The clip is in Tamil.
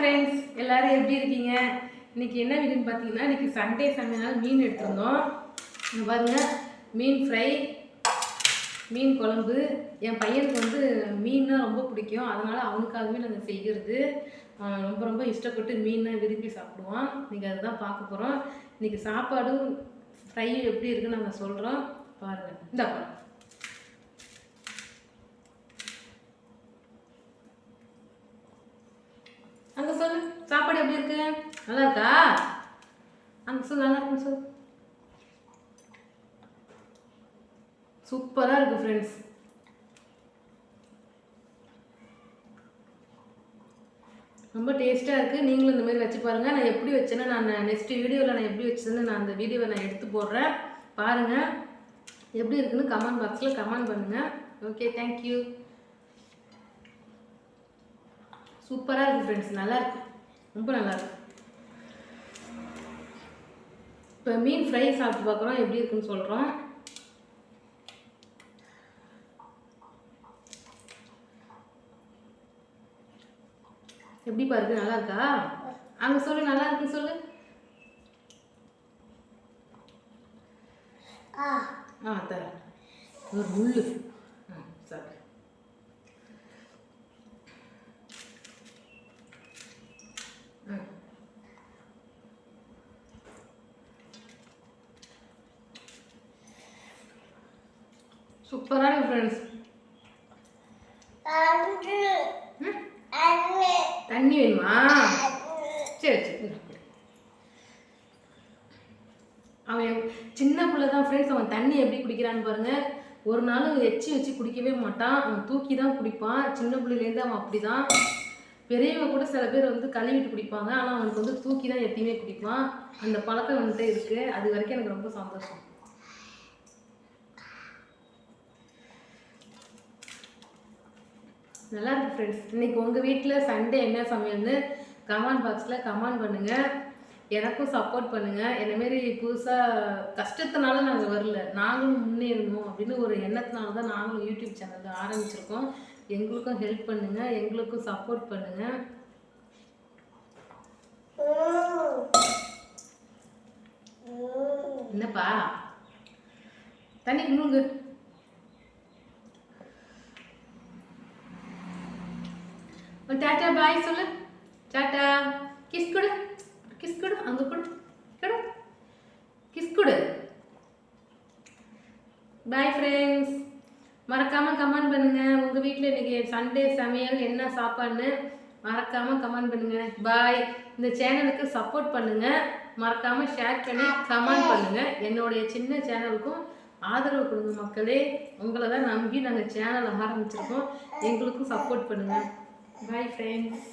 ஃப்ரெண்ட்ஸ் எல்லோரும் எப்படி இருக்கீங்க? இன்னைக்கு என்ன வீடுன்னு பார்த்தீங்கன்னா இன்றைக்கி சண்டே சமையல் மீன் எடுத்திருந்தோம். இங்க பாருங்க மீன் ஃப்ரை மீன் குழம்பு. என் பையனுக்கு வந்து மீன்னா ரொம்ப பிடிக்கும். அதனால் அவனுக்காகவே நாங்கள் செய்கிறது ரொம்ப ரொம்ப இஷ்டப்பட்டு மீனை விரும்பி சாப்பிடுவான். இன்றைக்கி அதுதான் பார்க்க போகிறோம் இன்னைக்கு சாப்பாடும் ஃப்ரை எப்படி இருக்குன்னு நாங்கள் சொல்கிறோம் பாருங்கள் இந்த பாருங்கள் அங்கே சொல்லு சாப்பாடு எப்படி இருக்கு? நல்லா இருக்கா? அங்கே சொல்லு நல்லா இருக்குன்னு சொல்லு. சூப்பராக இருக்கு ஃப்ரெண்ட்ஸ் ரொம்ப டேஸ்ட்டாக இருக்குது நீங்களும் இந்த மாதிரி வச்சு பாருங்கள் நான் எப்படி வச்சேன்னு நான் நெக்ஸ்ட் வீடியோவில் நான் எப்படி வச்சேன்னு நான் அந்த வீடியோவை நான் எடுத்து போடுறேன். பாருங்கள் எப்படி இருக்குன்னு கமெண்ட் பாக்ஸில் கமெண்ட் பண்ணுங்கள் ஓகே தேங்க்யூ சூப்பராக இருக்குது ஃப்ரெண்ட்ஸ் நல்லா இருக்கு. ரொம்ப நல்லா இருக்கு. இப்போ மீன் ஃப்ரை சாப்பிட்டு பார்க்குறோம். எப்படி இருக்குன்னு சொல்கிறோம் எப்படி பாருங்க நல்லா இருக்கா? அங்கே சொல்லு நல்லா இருக்குன்னு சொல்லு. ஆ தரேன். ஒரு முள்ளு ஆ சரி ம் சூப்பராக இருக்கு ஃப்ரெண்ட்ஸ் தண்ணி. வேணுமா? சரி சரி. அவன் சின்ன பிள்ளை தான் ஃப்ரெண்ட்ஸ் அவன் தண்ணி எப்படி குடிக்கிறான்னு பாருங்க. ஒரு நாள் எச்சி வச்சு குடிக்கவே மாட்டான். அவன் தூக்கி தான் குடிப்பான். சின்ன பிள்ளையிலேருந்து அவன் அப்படிதான். பெரியவங்க கூட சில பேர் வந்து கழுவிட்டு குடிப்பாங்க. ஆனால் அவனுக்கு வந்து தூக்கி தான் எப்பயுமே குடிப்பான். அந்த பழக்கம் அவன்கிட்ட இருக்கு. அது வரைக்கும் எனக்கு ரொம்ப சந்தோஷம். நல்லா இருக்கு ஃப்ரெண்ட்ஸ் இன்னைக்கு உங்கள் வீட்டில் சண்டே என்ன சமையல்னு கமெண்ட் பாக்ஸில் கமெண்ட் பண்ணுங்கள் எனக்கும் சப்போர்ட் பண்ணுங்கள் என்னமாரி புதுசாக கஷ்டத்தினால நாங்கள் வரல. நாங்களும் முன்னேறணும் அப்படின்னு ஒரு எண்ணத்தினால தான் நாங்களும் யூடியூப் சேனலில் ஆரம்பிச்சிருக்கோம். எங்களுக்கும் ஹெல்ப் பண்ணுங்கள் எங்களுக்கும் சப்போர்ட் பண்ணுங்கள் என்னப்பா? தண்ணி முழுங்கு டாட்டா பாய் சொல்லு. டாட்டா கிஸ் கொடு. கிஸ் கொடு அங்கே கொடு. கொடு. கிஸ் கொடு. பாய் ஃப்ரெண்ட்ஸ் மறக்காமல் கமெண்ட் பண்ணுங்கள் உங்கள் வீட்டில் இன்றைக்கி சண்டே சமையல் என்ன சாப்பாடுன்னு மறக்காமல் கமெண்ட் பண்ணுங்கள் பாய் இந்த சேனலுக்கு சப்போர்ட் பண்ணுங்கள் மறக்காமல் ஷேர் பண்ணி கமெண்ட் பண்ணுங்கள் என்னுடைய சின்ன சேனலுக்கும் ஆதரவு கொடுங்க மக்களே. உங்களை தான் நம்பி நாங்கள் சேனல் ஆரம்பிச்சிருக்கோம். எங்களுக்கும் சப்போர்ட் பண்ணுங்கள் பாய் ஃப்ரெண்ட்ஸ்